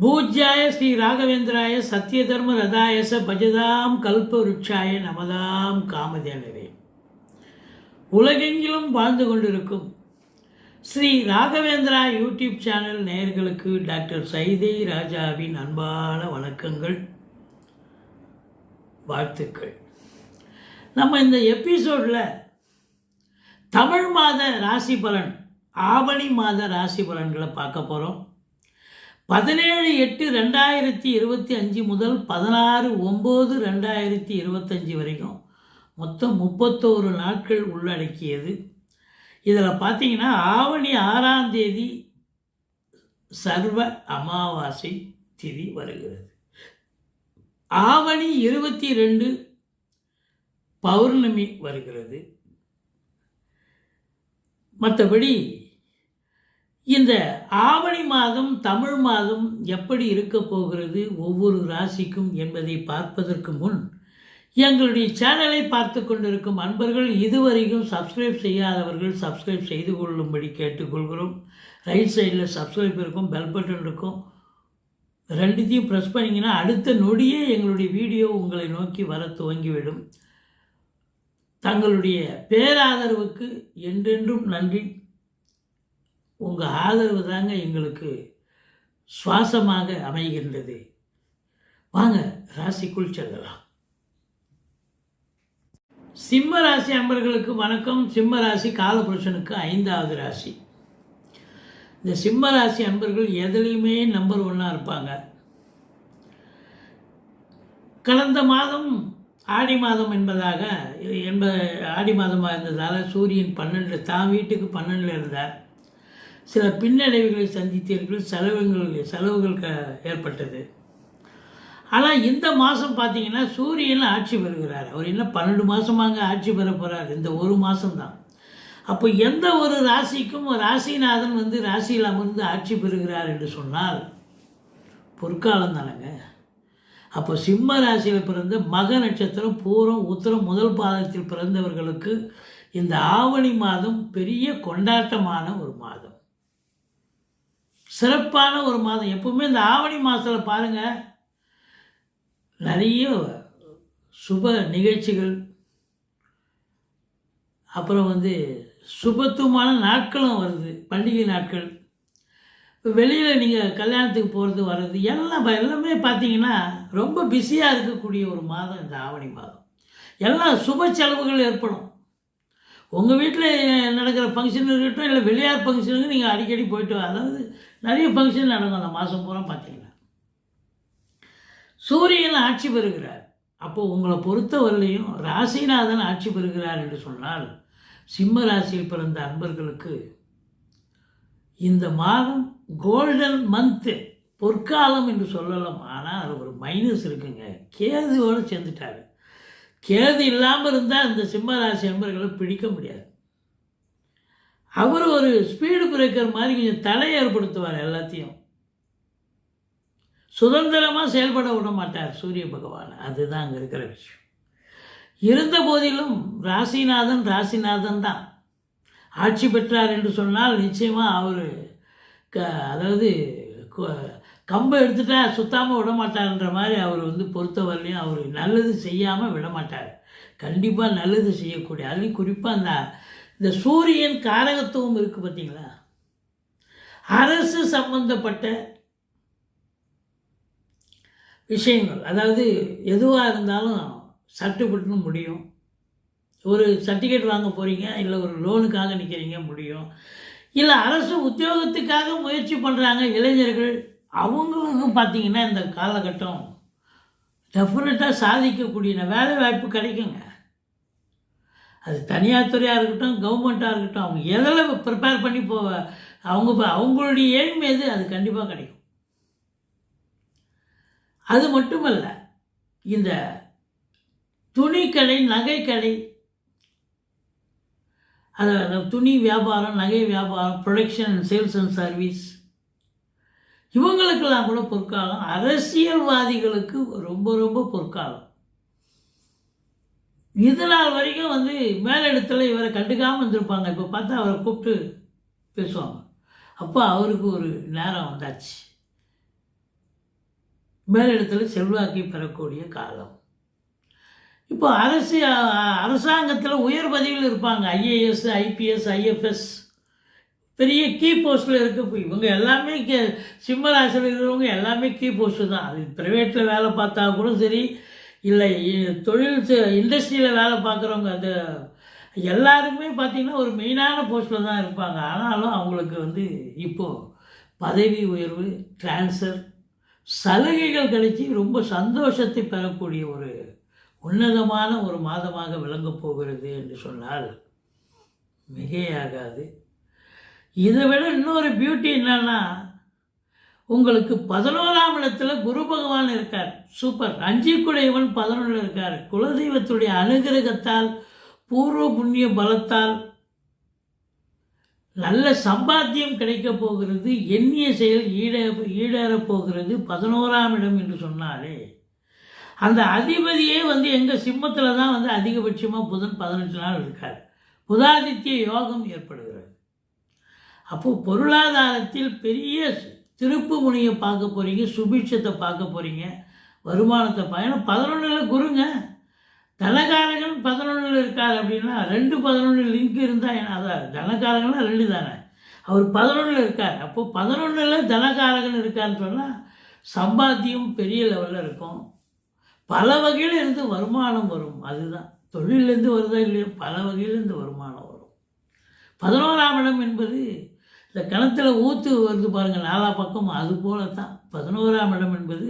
பூஜ்யாய ஸ்ரீ ராகவேந்திராய சத்திய தர்ம ரதாயச பஜதாம் கல்ப கல்பவருட்சாய நமதாம் காமதேனரே உலகெங்கிலும் வாழ்ந்து கொண்டிருக்கும் ஸ்ரீ ராகவேந்திரா யூடியூப் சேனல் நேயர்களுக்கு டாக்டர் சைதை ராஜாவின் அன்பான வணக்கங்கள் வாழ்த்துக்கள். நம்ம இந்த எபிசோடில் தமிழ் மாத ராசி பலன் ஆவணி மாத ராசி பலன்களை பார்க்க போகிறோம் பதினேழு எட்டு ரெண்டாயிரத்தி இருபத்தி அஞ்சு முதல் பதினாறு ஒம்பது ரெண்டாயிரத்தி இருபத்தஞ்சி வரைக்கும் மொத்தம் முப்பத்தோரு நாட்கள் உள்ளடக்கியது. இதில் பார்த்தீங்கன்னா ஆவணி ஆறாம் தேதி சர்வ அமாவாசை திதி வருகிறது. ஆவணி இருபத்தி ரெண்டு பௌர்ணமி வருகிறது. மற்றபடி இந்த ஆவணி மாதம் தமிழ் மாதம் எப்படி இருக்க போகிறது ஒவ்வொரு ராசிக்கும் என்பதை பார்ப்பதற்கு முன் எங்களுடைய சேனலை பார்த்து கொண்டிருக்கும் அன்பர்கள் இதுவரைக்கும் சப்ஸ்கிரைப் செய்யாதவர்கள் சப்ஸ்கிரைப் செய்து கொள்ளும்படி கேட்டுக்கொள்கிறோம். ரைட் சைடில் சப்ஸ்கிரைப் இருக்கும் பெல் பட்டன் இருக்கும். ரெண்டுத்தையும் ப்ரெஸ் பண்ணிங்கன்னா அடுத்த நொடியே எங்களுடைய வீடியோ உங்களை நோக்கி வர துவங்கிவிடும். தங்களுடைய பேராதரவுக்கு என்றென்றும் நன்றி. உங்கள் ஆதரவு தாங்க எங்களுக்கு சுவாசமாக அமைகின்றது. வாங்க ராசிக்குள் செல்லலாம். சிம்ம ராசி அன்பர்களுக்கு வணக்கம். சிம்ம ராசி காலபுருஷனுக்கு ஐந்தாவது ராசி. இந்த சிம்ம ராசி அன்பர்கள் எதுலேயுமே நம்பர் ஒன்னாக இருப்பாங்க. கடந்த மாதம் ஆடி மாதம் என்பதாக என்ப ஆடி மாதமாக இருந்ததால் சூரியன் பன்னெண்டு தான் வீட்டுக்கு பன்னெண்டில் இருந்தார். சில பின்னடைவுகளை சந்தித்தீர்கள் செலவுகள் செலவுகள் க ஏற்பட்டது. ஆனால் இந்த மாதம் பார்த்தீங்கன்னா சூரியன் ஆட்சி பெறுகிறார். அவர் என்ன பன்னெண்டு மாதமாங்க ஆட்சி பெற போகிறார் இந்த ஒரு மாதம்தான் அப்போ எந்த ஒரு ராசிக்கும் ராசிநாதன் வந்து ராசியில் அமர்ந்து ஆட்சி பெறுகிறார் என்று சொன்னால் பொற்காலம் தானேங்க. அப்போ சிம்ம ராசியில் பிறந்த மக நட்சத்திரம் பூரம் உத்தரம் முதல் பாதத்தில் பிறந்தவர்களுக்கு இந்த ஆவணி மாதம் பெரிய கொண்டாட்டமான ஒரு மாதம். சிறப்பான ஒரு மாதம். எப்பவுமே இந்த ஆவணி மாதத்தில் பாருங்கள் நிறைய சுப நிகழ்ச்சிகள் அப்புறம் வந்து சுபத்துவமான நாட்களும் வருது பண்டிகை நாட்கள். இப்போ வெளியில் நீங்கள் கல்யாணத்துக்கு போகிறது வர்றது எல்லாம் எல்லாமே பார்த்தீங்கன்னா ரொம்ப பிஸியாக இருக்கக்கூடிய ஒரு மாதம் இந்த ஆவணி மாதம். எல்லாம் சுப செலவுகள் ஏற்படும். உங்கள் வீட்டில் நடக்கிற ஃபங்க்ஷன் இருக்கட்டும் இல்லை வெளியார் ஃபங்க்ஷனுக்கு நீங்கள் அடிக்கடி போயிட்டு அதாவது நிறைய ஃபங்க்ஷன் நடக்கும். அந்த மாதம் பூரா பார்த்தீங்கன்னா சூரியன் ஆட்சி பெறுகிறார். அப்போது உங்களை பொறுத்தவரையிலையும் ராசிநாதன் ஆட்சி பெறுகிறார் என்று சொன்னால் சிம்ம ராசியில் பிறந்த அன்பர்களுக்கு இந்த மாதம் கோல்டன் மந்த்து பொற்காலம் என்று சொல்லலாம். ஆனால் அது ஒரு மைனஸ் இருக்குங்க. கேதுவோடு சேர்ந்துட்டாரு. கேது இல்லாமல் இருந்தால் இந்த சிம்ம ராசி அன்பர்களை பிடிக்க முடியாது. அவர் ஒரு ஸ்பீடு பிரேக்கர் மாதிரி கொஞ்சம் தடை ஏற்படுத்துவார் எல்லாத்தையும். சுதந்திரமாக செயல்பட விட மாட்டார் சூரிய பகவான். அதுதான் அங்கே இருக்கிற விஷயம். இருந்த போதிலும் ராசிநாதன் ராசிநாதன் தான். ஆட்சி பெற்றார் என்று சொன்னால் நிச்சயமாக அவர் க அதாவது கம்பை எடுத்துட்டா சுத்தாமல் விட மாட்டார்ன்ற மாதிரி அவர் வந்து பொறுத்தவரையிலையும் அவர் நல்லது செய்யாமல் விட மாட்டார். கண்டிப்பாக நல்லது செய்யக்கூடிய அதுலேயும் குறிப்பாக அந்த இந்த சூரியன் காரகத்துவம் இருக்குது பார்த்தீங்களா அரசு சம்பந்தப்பட்ட விஷயங்கள் அதாவது எதுவாக இருந்தாலும் சட்டுப்பட்டுன்னு முடியும். ஒரு சர்டிஃபிகேட் வாங்க போகிறீங்க இல்லை ஒரு லோனுக்காக நிற்கிறீங்க முடியும். இல்லை அரசு உத்தியோகத்துக்காக முயற்சி பண்ணுறாங்க இளைஞர்கள் அவங்களுக்கும் பார்த்தீங்கன்னா இந்த காலகட்டம் டெஃபினட்டாக சாதிக்கக்கூடிய வேலை வாய்ப்பு கிடைக்குங்க. அது தனியார் துறையாக இருக்கட்டும் கவர்மெண்ட்டாக இருக்கட்டும் அவங்க எதில் ப்ரிப்பேர் பண்ணி போவ அவங்க ப- அவங்களுடைய எய்ம் எது? அது கண்டிப்பாக கிடைக்கும். அது மட்டுமல்ல இந்த துணிக்கடை நகைக்கடை அது துணி வியாபாரம் நகை வியாபாரம் production and sales and service இவங்களுக்கெல்லாம் கூட பொற்காலம் அரசியல்வாதிகளுக்கு ரொம்ப ரொம்ப பொற்காலம். இது நாள் வரைக்கும் வந்து மேலிடத்தில் இவரை கண்டுக்காமல் இருந்திருப்பாங்க. இப்போ பார்த்தா அவரை கூப்பிட்டு பேசுவாங்க. அப்போ அவருக்கு ஒரு நேரம் வந்தாச்சு. மேலிடத்தில் செல்வாக்கி பெறக்கூடிய காலம். இப்போ அரசு அரசாங்கத்தில் உயர் பதவியில் இருப்பாங்க. IAS IPS IFS. பெரிய கீ போஸ்ட்டில் இருக்க. இவங்க எல்லாமே கே சிம்மராசியில் இருக்கிறவங்க எல்லாமே கீ போஸ்ட்டு தான். அது ப்ரைவேட்டில் வேலை பார்த்தா கூட சரி இல்லை இ- தொழில் இண்டஸ்ட்ரியில் வேலை பார்க்குறவங்க அந்த எல்லாருமே பார்த்திங்கன்னா ஒரு மெயினான போஸ்ட்டில் தான் இருப்பாங்க. ஆனாலும் அவங்களுக்கு வந்து இப்போது பதவி உயர்வு ட்ரான்ஸ்ஃபர் சலுகைகள் கிடைச்சி ரொம்ப சந்தோஷத்தை பெறக்கூடிய ஒரு உன்னதமான ஒரு மாதமாக விளங்கப் போகிறது என்று சொன்னால் மிகையாகாது. இதை விட இன்னொரு பியூட்டி என்னன்னா உங்களுக்கு பதினோராம் இடத்துல குரு பகவான் இருக்கார். சூப்பர். அஞ்சிக்குடையவன் பதினொன்று இருக்கார். குலதெய்வத்துடைய அனுகிரகத்தால் பூர்வ புண்ணிய பலத்தால் நல்ல சம்பாத்தியம் கிடைக்கப் போகிறது. எண்ணிய செயல் ஈட ஈடேறப் போகிறது. பதினோராம் இடம் என்று சொன்னாலே அந்த அதிபதியே வந்து எங்கள் சிம்மத்தில் தான் வந்து அதிகபட்சமாக புதன் பதினெட்டு நாள் இருக்கார். புதாதித்ய யோகம் ஏற்படுகிறது. அப்போது பொருளாதாரத்தில் பெரிய திருப்பு முனையை பார்க்க போகிறீங்க சுபிட்சத்தை பார்க்க போகிறீங்க வருமானத்தை பா ஏன்னா பதினொன்றில் குருங்க. தனகாரகன் பதினொன்றில் இருக்கார் அப்படின்னா ரெண்டு பதினொன்று லிங்க் இருந்தால் என்ன அதான் தனகாரகனா ரெண்டு தானே. அவர் பதினொன்றில் இருக்கார். அப்போது பதினொன்றில் தனகாரகன் இருக்கான்னு சொன்னால் சம்பாத்தியம் பெரிய லெவலில் இருக்கும். பல வகையில் இருந்து வருமானம் வரும். அதுதான். தொழிலேருந்து வருதா இல்லையோ பல வகையிலேருந்து வருமானம் வரும். பதினோராம் இடம் என்பது இந்த கணத்தில் ஊற்று வருது பாருங்கள் நாலா பக்கம் அது போல தான் பதினோராம் இடம் என்பது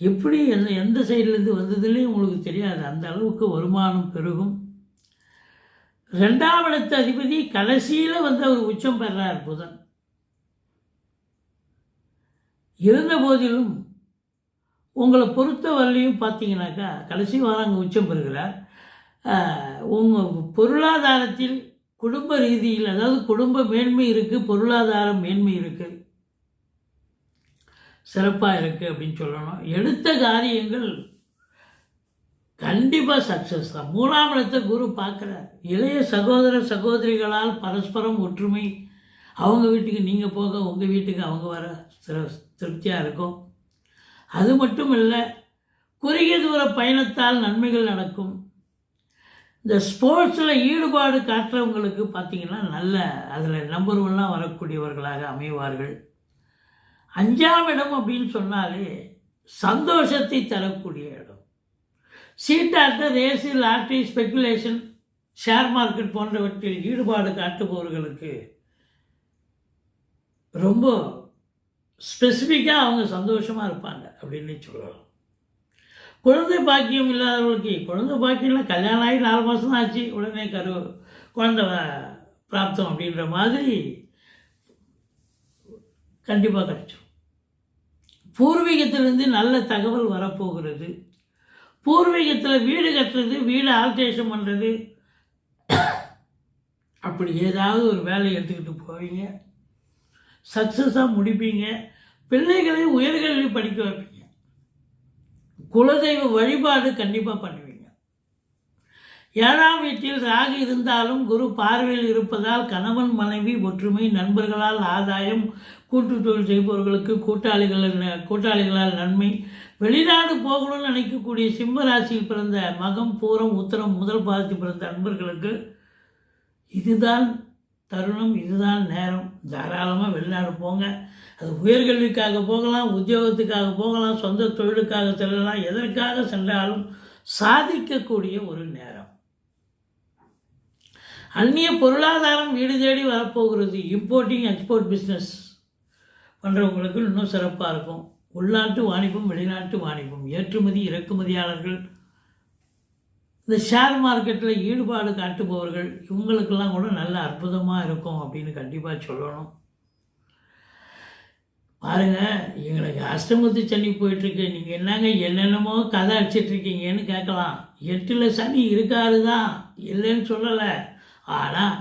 எப்படி எந்த எந்த சைட்லேருந்து வந்ததுலேயும் உங்களுக்கு தெரியாது. அந்த அளவுக்கு வருமானம் பெருகும். ரெண்டாம் இடத்து அதிபதி கடைசியில் வந்து அவர் உச்சம் பெறார் புதன். இருந்த போதிலும் உங்களை பொறுத்த வரலையும் பார்த்தீங்கன்னாக்கா கடைசி வாரம் அங்கே உச்சம் பெறுகிறார். உங்கள் பொருளாதாரத்தில் குடும்ப ரீதியில் அதாவது குடும்ப மேன்மை இருக்குது பொருளாதார மேன்மை இருக்குது சிறப்பாக இருக்குது அப்படின்னு சொல்லணும். எடுத்த காரியங்கள் கண்டிப்பாக சக்ஸஸ் தான். மூணாம் இடத்தை குரு பார்க்குறார். இளைய சகோதர சகோதரிகளால் பரஸ்பரம் ஒற்றுமை. அவங்க வீட்டுக்கு நீங்கள் போக உங்கள் வீட்டுக்கு அவங்க வர திருப்தியாக இருக்கும். அது மட்டும் இல்லை குறுகிய தூர பயணத்தால் நன்மைகள் நடக்கும். இந்த ஸ்போர்ட்ஸில் ஈடுபாடு காட்டுறவங்களுக்கு பார்த்தீங்கன்னா நல்ல அதில் நம்பர் ஒன்னாக வரக்கூடியவர்களாக அமைவார்கள். அஞ்சாம் இடம் அப்படின்னு சொன்னாலே சந்தோஷத்தை தரக்கூடிய இடம். சீட்டாட்ட race lottery speculation share market போன்றவற்றில் ஈடுபாடு காட்டுபவர்களுக்கு ரொம்ப ஸ்பெசிஃபிக்காக அவங்க சந்தோஷமாக இருப்பாங்க அப்படின்னு சொல்லலாம். குழந்தை பாக்கியம் இல்லாதவர்களுக்கு குழந்தை பாக்கியம்ல கல்யாணம் ஆகி நாலு மாதம் தான் ஆச்சு. உடனே கரு குழந்தை பிராப்தம் அப்படின்ற மாதிரி கண்டிப்பாக கிடைச்சிடும் பூர்வீகத்திலிருந்து நல்ல தகவல் வரப்போகிறது. பூர்வீகத்தில் வீடு கட்டுறது வீடு ஆல்ட்ரேஷன் பண்ணுறது அப்படி ஏதாவது ஒரு வேலையை எடுத்துக்கிட்டு போவீங்க. சக்ஸஸாக முடிப்பீங்க. பிள்ளைகளை உயர்கல்வி படிக்க வைப்பீங்க. குலதெய்வ வழிபாடு கண்டிப்பாக பண்ணுவீங்க. ஏழாம் வீட்டில் ராகு இருந்தாலும் குரு பார்வையில் இருப்பதால் கணவன் மனைவி ஒற்றுமை நண்பர்களால் ஆதாயம் கூட்டு தொழில் செய்பவர்களுக்கு கூட்டாளிகள் கூட்டாளிகளால் நன்மை. வெளிநாடு போகணும்னு நினைக்கக்கூடிய சிம்ம ராசியில் பிறந்த மகம் பூரம் உத்தரம் முதல் பாதத்தில் பிறந்த நண்பர்களுக்கு இதுதான் தருணம் இதுதான் நேரம். தாராளமாக வெளிநாடு போங்க. அது உயர்கல்விக்காக போகலாம் உத்தியோகத்துக்காக போகலாம் சொந்த தொழிலுக்காக செல்லலாம் எதற்காக சென்றாலும் சாதிக்கக்கூடிய ஒரு நேரம். அந்நிய பொருளாதாரம் வீடு தேடி வரப்போகிறது இம்போர்ட்டிங் எக்ஸ்போர்ட் பிஸ்னஸ் பண்ணுறவங்களுக்கு இன்னும் சிறப்பாக இருக்கும். உள்நாட்டு வாணிபம் வெளிநாட்டு வாணிபம் ஏற்றுமதி இறக்குமதியாளர்கள் இந்த ஷேர் மார்க்கெட்டில் ஈடுபாடு காட்டுபவர்கள் இவங்களுக்கெல்லாம் கூட நல்ல அற்புதமாக இருக்கும் அப்படின்னு கண்டிப்பாக சொல்லணும். பாருங்க எங்களுக்கு அஷ்டமத்து சனி போயிட்டுருக்கு. நீங்கள் என்னங்க என்னென்னமோ கதை அடிச்சிட்டு இருக்கீங்கன்னு கேட்கலாம். எட்டில் சனி இருக்காரு தான் இல்லைன்னு சொல்லலை. ஆனால்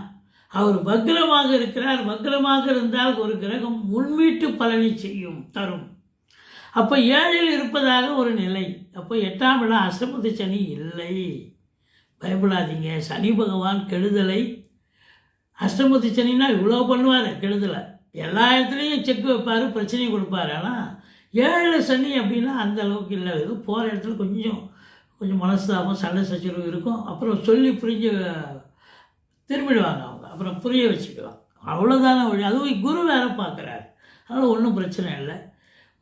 அவர் வக்ரமாக இருக்கிறார். வக்ரமாக இருந்தால் ஒரு கிரகம் முன்வீட்டு பலனை செய்யும் தரும். அப்போ ஏழில் இருப்பதாக ஒரு நிலை. அப்போ எட்டாம் இடம் அஷ்டமத்து சனி இல்லை. பயப்படாதீங்க. சனி பகவான் கெடுதலை அஷ்டமத்து சனின்னா இவ்வளோ பண்ணுவார் கெடுதலை. எல்லா இடத்துலையும் செக் வைப்பார் பிரச்சனையும் கொடுப்பார். ஆனால் ஏழு சனி அப்படின்னா அந்த அளவுக்கு இல்லை. இது போகிற இடத்துல கொஞ்சம் கொஞ்சம் மனஸ்தாபம் சண்டை சச்சரவு இருக்கும். அப்புறம் சொல்லி புரிஞ்சு திரும்பிடுவாங்க அவங்க. அப்புறம் புரிய வச்சுக்கலாம். அவ்வளோதான வழி அதுவும் குரு வேற பார்க்குறாரு. அதனால் ஒன்றும் பிரச்சனை இல்லை.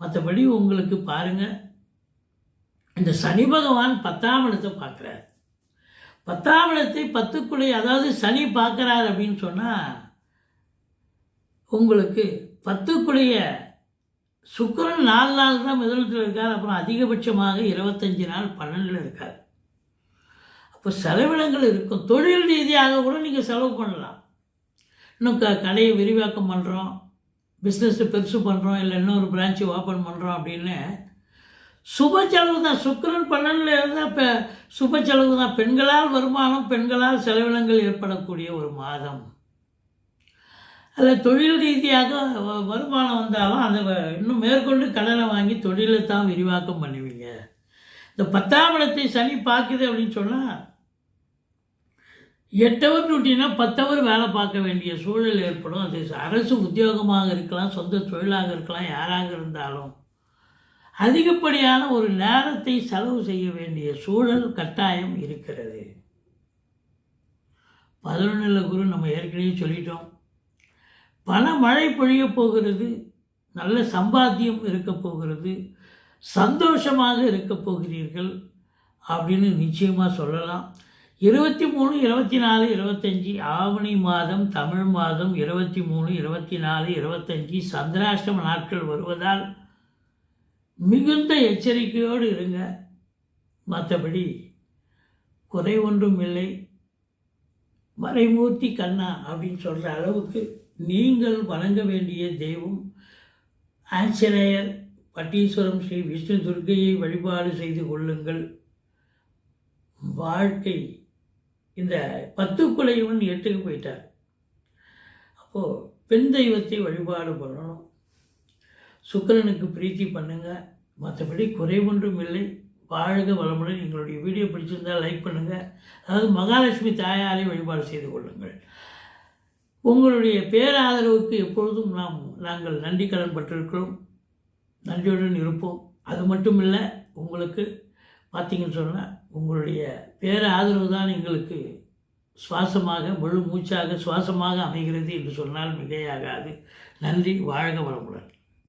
மற்றபடி உங்களுக்கு பாருங்கள் இந்த சனி பகவான் பத்தாம் இடத்தை பார்க்குறாரு. பத்தாம் இடத்தை பத்துக்குள்ளே அதாவது சனி பார்க்குறாரு அப்படின்னு சொன்னால் உங்களுக்கு பத்துக்குடைய சுக்கரன் நாலு நாள் தான் மிதனத்தில் இருக்கார் அப்புறம் அதிகபட்சமாக இருபத்தஞ்சி நாள் பன்னெண்டில் இருக்கார். அப்போ செலவினங்கள் இருக்கும். தொழில் ரீதியாக கூட நீங்கள் செலவு பண்ணலாம். இன்னும் க கடையை விரிவாக்கம் பண்ணுறோம் பிஸ்னஸை பெருசு பண்ணுறோம் இல்லை இன்னொரு பிரான்ச்சு ஓப்பன் பண்ணுறோம் அப்படின்னு சுப செலவு தான் சுக்கரன் பன்னெண்டில் இருந்தால் இப்போ சுப செலவு தான் பெண்களால் வருமானம் பெண்களால் செலவினங்கள் ஏற்படக்கூடிய ஒரு மாதம். அதில் தொழில் ரீதியாக வ- வருமானம் வந்தாலும் அதை இன்னும் மேற்கொண்டு கடனை வாங்கி தொழிலை தான் விரிவாக்கம் பண்ணுவீங்க. இந்த பத்தாம் இடத்தை சனி பார்க்குது அப்படின்னு சொன்னால் எட்டவர் டியூட்டினா பத்தவர் வேலை பார்க்க வேண்டிய சூழல் ஏற்படும். அது அரசு உத்தியோகமாக இருக்கலாம் சொந்த தொழிலாக இருக்கலாம் யாராக இருந்தாலும். அதிகப்படியான ஒரு நேரத்தை செலவு செய்ய வேண்டிய சூழல் கட்டாயம் இருக்கிறது. பதினொன்றில் குரு நம்ம ஏற்கனவே சொல்லிட்டோம். பண மழை பொழிய போகிறது நல்ல சம்பாத்தியம் இருக்க போகிறது சந்தோஷமாக இருக்க போகிறீர்கள் அப்படின்னு நிச்சயமாக சொல்லலாம். இருபத்தி மூணு இருபத்தி நாலு இருபத்தஞ்சி ஆவணி மாதம் தமிழ் மாதம் இருபத்தி மூணு இருபத்தி நாலு இருபத்தஞ்சி சந்திராஷ்டம நாட்கள் வருவதால் மிகுந்த எச்சரிக்கையோடு இருங்க. மற்றபடி குறை ஒன்றும் இல்லை. மறைமூர்த்தி கண்ணா அப்படின்னு சொல்கிற அளவுக்கு நீங்கள் வணங்க வேண்டிய தெய்வம் ஆஞ்சநேயர் பட்டீஸ்வரம் ஸ்ரீ விஷ்ணு துர்க்கையை வழிபாடு செய்து கொள்ளுங்கள். வாழ்க்கை இந்த பத்து குலைவன் எட்டுக்கு போயிட்டார். அப்போது பெண் தெய்வத்தை வழிபாடு பண்ணணும். சுக்கிரனுக்கு பிரீத்தி பண்ணுங்கள் மற்றபடி குறைவொன்றும் இல்லை. வாழ்க வளமுடன். எங்களுடைய வீடியோ பிடிச்சிருந்தால் லைக் பண்ணுங்கள் அதாவது மகாலட்சுமி தாயாரை வழிபாடு செய்து கொள்ளுங்கள். உங்களுடைய பேராதரவுக்கு எப்பொழுதும் நாம் நாங்கள் நன்றி கடன் பட்டிருக்கிறோம். நன்றியுடன் இருப்போம். அது மட்டும் இல்லை உங்களுக்கு பார்த்தீங்கன்னு சொன்னால் உங்களுடைய பேர ஆதரவு தான் எங்களுக்கு சுவாசமாக முழு மூச்சாக சுவாசமாக அமைகிறது என்று சொன்னால் மிகையாகாது. நன்றி வாழ்க வளமுடன்.